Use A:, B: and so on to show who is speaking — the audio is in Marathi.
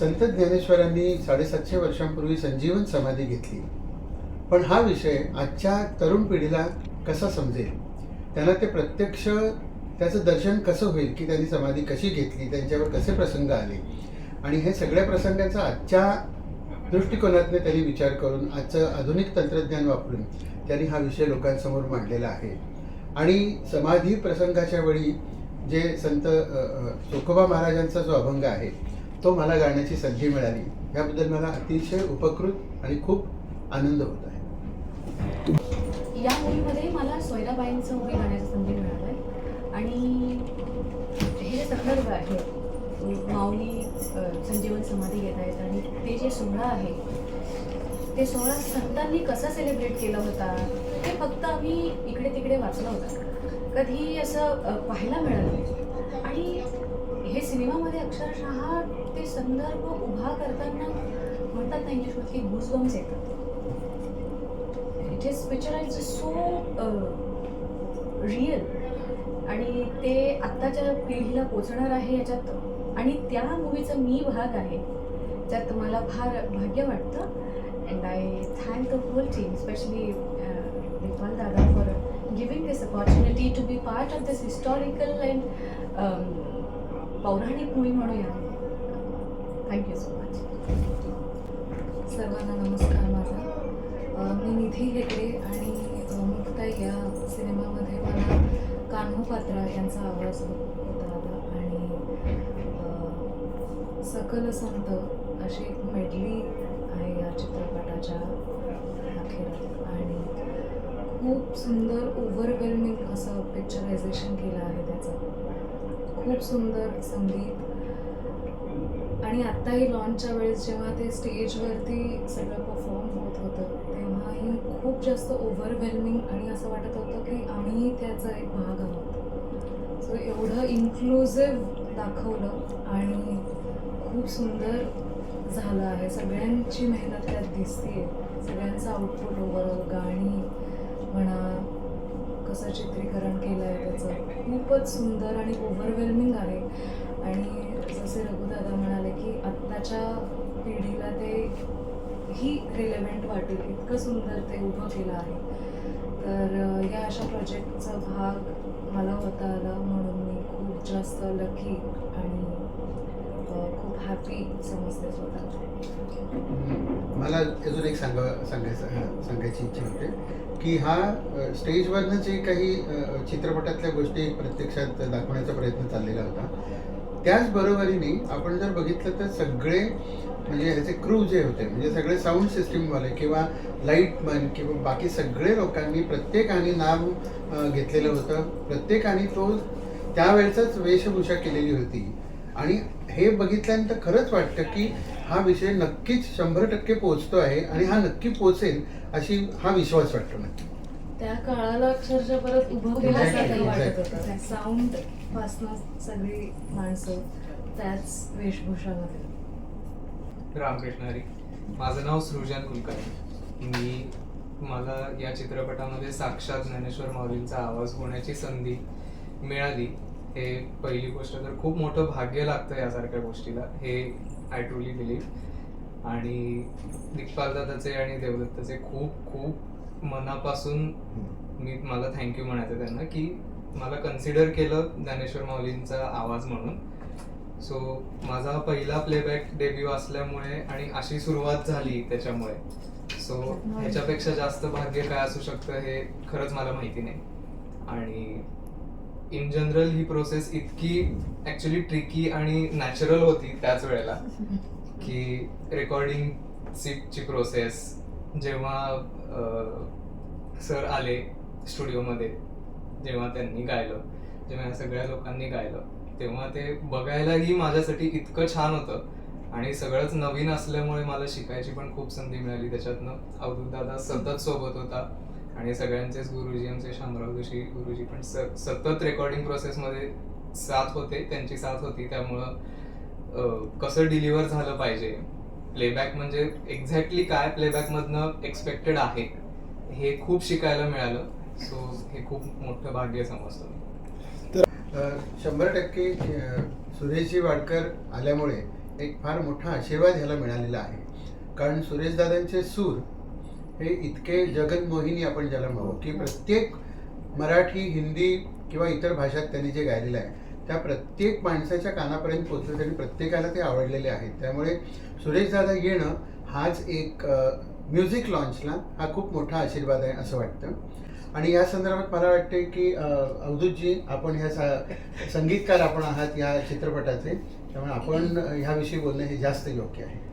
A: संत ज्ञानेश्वरांनी साडेसातशे वर्षांपूर्वी संजीवन समाधी घेतली. पण हा विषय आजच्या तरुण पिढीला कसा समजेल? त्यांना ते प्रत्यक्ष त्याचं दर्शन कसं होईल की त्यांनी समाधी कशी घेतली त्यांच्यावर कसे प्रसंग आले? आणि हे सगळ्या प्रसंगांचा आजच्या दृष्टिकोनातने त्यांनी विचार करून आजचं आधुनिक तंत्रज्ञान वापरून त्यांनी हा विषय लोकांसमोर मांडलेला आहे. आणि समाधी प्रसंगाच्या वेळी जे संत तुकोबा महाराजांचा जो अभंग आहे तो मला गाण्याची संधी मिळाली. याबद्दल मला अतिशय उपकृत आणि खूप आनंद होत आहे.
B: या मूवीमध्ये मला सोयराबाईंचं उभी गाण्याची संधी मिळाली. आहे आणि हे जे संदर्भ आहे माऊली संजीवन समाधी घेत आहेत आणि ते जे सोहळा आहे ते सोहळा संतांनी कसा सेलिब्रेट केला होता ते फक्त आम्ही इकडे तिकडे वाचलं होतं. कधी असं पाहायला मिळालं नाही. आणि हे सिनेमामध्ये अक्षरशः ते संदर्भ उभा करताना म्हणतात ना इंग्लिशमध्ये की गुजबम्स येतात. It is picture is so real आणि ते आत्ताच्या पिढीला पोचणार आहे याच्यात. आणि त्या मूवीचा मी भाग आहे ज्यात मला फार भाग्य वाटतं. And I thank the whole team specially Dipal दादा for giving this opportunity to be part of this historical and पौराणिक मूवी म्हणूया. थँक्यू सो मच
C: सर्वांना नमस्कार माझा. मी निधी हेगडे आणि अ, मुक्ताई या सिनेमामध्ये मला कान्हू पात्रा यांचा आवाज होता आता आणि सकल संत अशी एक मेडली आहे या चित्रपटाच्या अखेरात आणि खूप सुंदर ओव्हरवेल्मिंग असं पिक्चरायझेशन केलं आहे त्याचं. खूप सुंदर संगीत. आणि आत्ताही लॉन्चच्या वेळेस जेव्हा ते स्टेजवरती सगळं परफॉर्म होत होतं तेव्हाही खूप जास्त ओव्हरवेल्मिंग आणि असं वाटत होतं की आम्ही त्याचा एक भाग आहोत. सो एवढं इन्क्लुझिव्ह दाखवलं आणि खूप सुंदर झालं आहे. सगळ्यांची मेहनत त्यात दिसते सगळ्यांचं आउटपुट ओव्हरऑल गाणी म्हणा कसं चित्रीकरण केलं आहे त्याचं. खूपच सुंदर आणि ओव्हरवेल्मिंग आहे. आणि जसे रघुदादा म्हणाले की आत्ताच्या पिढीला ते ही रिलेव्हंट वाटेल. इतकं सुंदर ते उभं केलं आहे. तर या अशा प्रोजेक्टचा भाग मला होता आला म्हणून जास्त लकी uh, आणि खूप हॅपी समजते स्वतः
A: मला अजून एक सांगा सांगायचं सांगायची इच्छा होते की हा स्टेजवरनं जे काही चित्रपटातल्या गोष्टी प्रत्यक्षात दाखवण्याचा प्रयत्न चाललेला होता त्याचबरोबरीने आपण जर बघितलं तर सगळे म्हणजे ह्याचे क्रू जे होते म्हणजे सगळे साऊंड सिस्टीमवाले किंवा लाईटमन किंवा बाकी सगळे लोकांनी प्रत्येकाने नाव घेतलेलं होतं. प्रत्येकाने तो त्यावेळेचाच वेशभूषा केलेली होती. आणि हे बघितल्यानंतर खरंच वाटतं की हा विषय नक्कीच शंभर टक्के पोचतो आहे आणि हा नक्की पोचेल अशी हा विश्वास वाटतो नक्की.
C: त्या काळाला अक्षरशः परत उभं केल्यासारखं वाटत. होतं. साऊंड पासनं सगळी माणसं त्याच वेशभूषामध्ये.
D: रामकृष्ण हरी. माझं नाव सृजन कुलकर्णी. मी मला या चित्रपटामध्ये साक्षात ज्ञानेश्वर माऊलींचा आवाज होण्याची संधी मिळाली हे पहिली गोष्ट तर खूप मोठं भाग्य लागतं यासारख्या गोष्टीला हे आय ट्रुली बिलीव्ह आणि दिग्पाल दादाचे आणि देवदत्ताचे खूप खूप मनापासून मी मला थँक्यू म्हणायचं त्यांना की मला कन्सिडर केलं ज्ञानेश्वर माऊलींचा आवाज म्हणून. सो माझा पहिला प्लेबॅक डेब्यू असल्यामुळे आणि अशी सुरुवात झाली त्याच्यामुळे. सो ह्याच्यापेक्षा जास्त भाग्य काय असू शकतं हे खरंच मला माहिती नाही. आणि इन जनरल ही प्रोसेस इतकी ऍक्च्युली ट्रिकी आणि नॅचरल होती त्याच वेळेला की रेकॉर्डिंग ची प्रोसेस जेव्हा सर आले स्टुडिओमध्ये जेव्हा त्यांनी गायलं जेव्हा या सगळ्या लोकांनी गायलं तेव्हा ते बघायलाही माझ्यासाठी इतकं छान होतं आणि सगळंच नवीन असल्यामुळे मला शिकायची पण खूप संधी मिळाली. त्याच्यातनं अवधूत दादा सतत सोबत होता. आणि सगळ्यांचेच गुरुजी आमचे शामराव जोशी गुरुजी पण सतत रेकॉर्डिंग प्रोसेसमध्ये साथ होते त्यांची साथ होती. त्यामुळं कसं डिलिव्हर झालं पाहिजे? प्लेबॅक म्हणजे एक्झॅक्टली काय प्लेबॅक मधनं एक्सपेक्टेड आहे हे खूप शिकायला मिळालं. सो हे खूप मोठं भाग्य समजतो. मी.
A: अ, शंभर टक्के सुरेशजी वाडकर आल्यामुळे एक फार मोठा आशीर्वाद ह्याला मिळालेला आहे. कारण सुरेशदादांचे सूर हे इतके जगनमोहिनी आपण ज्याला म्हणू की प्रत्येक मराठी हिंदी किंवा इतर भाषात त्यांनी जे गायलेलं आहे त्या प्रत्येक माणसाच्या कानापर्यंत पोचले आणि प्रत्येकाला ते आवडलेले आहेत. त्यामुळे सुरेश दादा येणं हाच एक म्युझिक लॉन्चला हा खूप मोठा आशीर्वाद आहे असं वाटतं. आणि या संदर्भात मला वाटते की अवधूतजी आपण ह्या सा संगीतकार आपण आहात या चित्रपटाचे त्यामुळे आपण ह्याविषयी बोलणं हे जास्त योग्य आहे.